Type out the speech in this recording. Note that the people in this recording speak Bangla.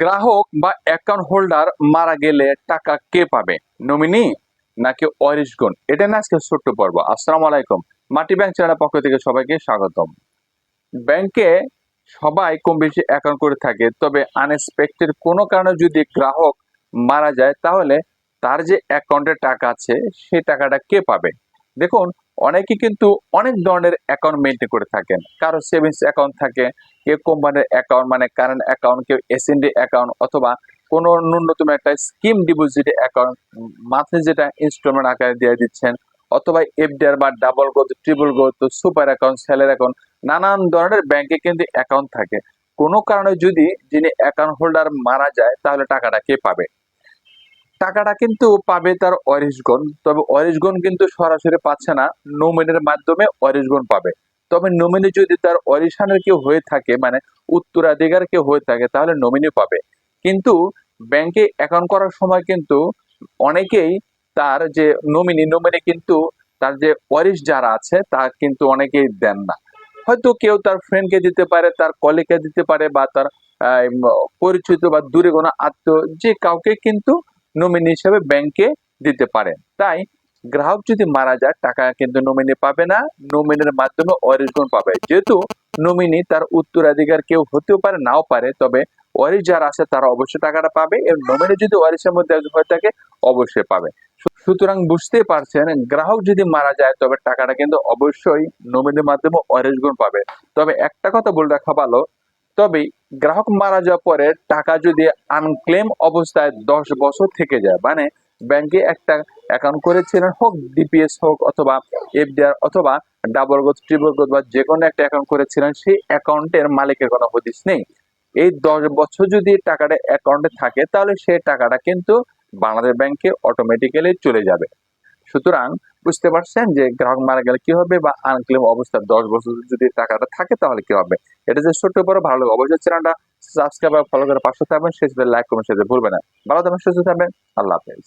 গ্রাহক বা অ্যাকাউন্ট হোল্ডার মারা গেলে টাকা কে পাবে? নমিনি নাকি অরিশগুন এটা না আজকে ছোট্ট পর্ব। আসসালামু আলাইকুম। মাটি ব্যাংক চ্যানেলের পক্ষ থেকে সবাইকে স্বাগতম। ব্যাংকে সবাই কম বেশি অ্যাকাউন্ট করে থাকে, তবে আনএক্সপেক্টেড কোনো কারণে যদি গ্রাহক মারা যায়, তাহলে তার যে অ্যাকাউন্টে টাকা আছে সেই টাকাটা কে পাবে? দেখুন, অনেকে কিন্তু অনেক ধরনের অ্যাকাউন্ট মেনটেন করে থাকেন। কারও সেভিংস অ্যাকাউন্ট থাকে কেউ কোম্পানির অ্যাকাউন্ট মানে কারেন্ট অ্যাকাউন্ট কেউ এসএনডি অ্যাকাউন্ট অথবা কোনো ন্যূনতম একটা স্কিম ডিপোজিট অ্যাকাউন্ট মান্থলি যেটা ইনস্টলমেন্ট আকারে দিয়ে দিচ্ছেন, অথবা এফডিআর বা double growth triple growth super account salary account নানান ধরনের ব্যাংকে কিন্তু অ্যাকাউন্ট থাকে। কোনো কারণে যদি যিনি অ্যাকাউন্ট হোল্ডার মারা যায়, তাহলে টাকাটা কে পাবে? টাকাটা কিন্তু পাবে তার অরিশগণ তবে অরিশগণ কিন্তু সরাসরি পাচ্ছে না নমিনের মাধ্যমে অরিশগণ পাবে। তবে নমিনি যদি তার অরিশানের কেউ হয়ে থাকে মানে উত্তরাধিকার কেউ হয়ে থাকে, তাহলে নমিনি পাবে। কিন্তু ব্যাংকে অ্যাকাউন্ট করার সময় কিন্তু অনেকেই তার যে নমিনি নমিনি কিন্তু তার যে ওয়ারিশ যারা আছে, তা কিন্তু অনেকেই দেন না। হয়তো কেউ তার ফ্রেন্ডকে দিতে পারে, তার কলিগকে দিতে পারে, বা তার পরিচিত বা দূরে কোনো আত্মীয়, যে কাউকে কিন্তু নমিনি হিসেবে ব্যাংকে দিতে পারে তাই গ্রাহক যদি মারা যায়, টাকা কিন্তু নমিনি পাবে না। নমিনির মাধ্যমে অরিশগুণ পাবে। যেহেতু নমিনি তার উত্তরাধিকার কেউ হতেও পারে, নাও পারে, তবে ওয়ারিশ যারা আছে তারা অবশ্যই টাকাটা পাবে। এবং নমিনি যদি ওয়ারিশের মধ্যে একজন হয়ে থাকে, অবশ্যই পাবে। সুতরাং বুঝতেই পারছেন, গ্রাহক যদি মারা যায়, তবে টাকাটা কিন্তু অবশ্যই নমিনির মাধ্যমে অরিশগুণ পাবে। তবে একটা কথা বলে রাখা ভালো, তবে গ্রাহক মারা যাওয়ার পরে টাকা যদি আনক্লেম অবস্থায় দশ বছর থেকে যায় মানে ব্যাংকে একটা অ্যাকাউন্ট করেছিলেন, হোক ডিপিএস হোক অথবা এফডিআর অথবা ডাবল গোথ ট্রিপল গোথ বা যে কোনো একটা অ্যাকাউন্ট করেছিলেন, সেই অ্যাকাউন্টের মালিকের কোনো হদিস নেই। এই দশ বছর যদি টাকাটা অ্যাকাউন্টে থাকে, তাহলে সেই টাকাটা কিন্তু বাংলাদেশ ব্যাংকে অটোমেটিক্যালি চলে যাবে। সুতরাং বুঝতে পারছেন যে গ্রাহক মারা গেলে কি হবে বা আনক্লেম অবস্থা দশ বছর যদি টাকাটা থাকে, তাহলে কি হবে? এটা যে ছোট্ট বড় ভালো লাগে, অবশ্যই চ্যানেলটা সাবস্ক্রাইব ফলো করে পাশে থাকবেন, সেই সাথে লাইক কমেন্ট সাথে ভুলবেন না। ভালো থাকবেন, সুস্থ থাকবেন, আল্লাহ হাফেজ।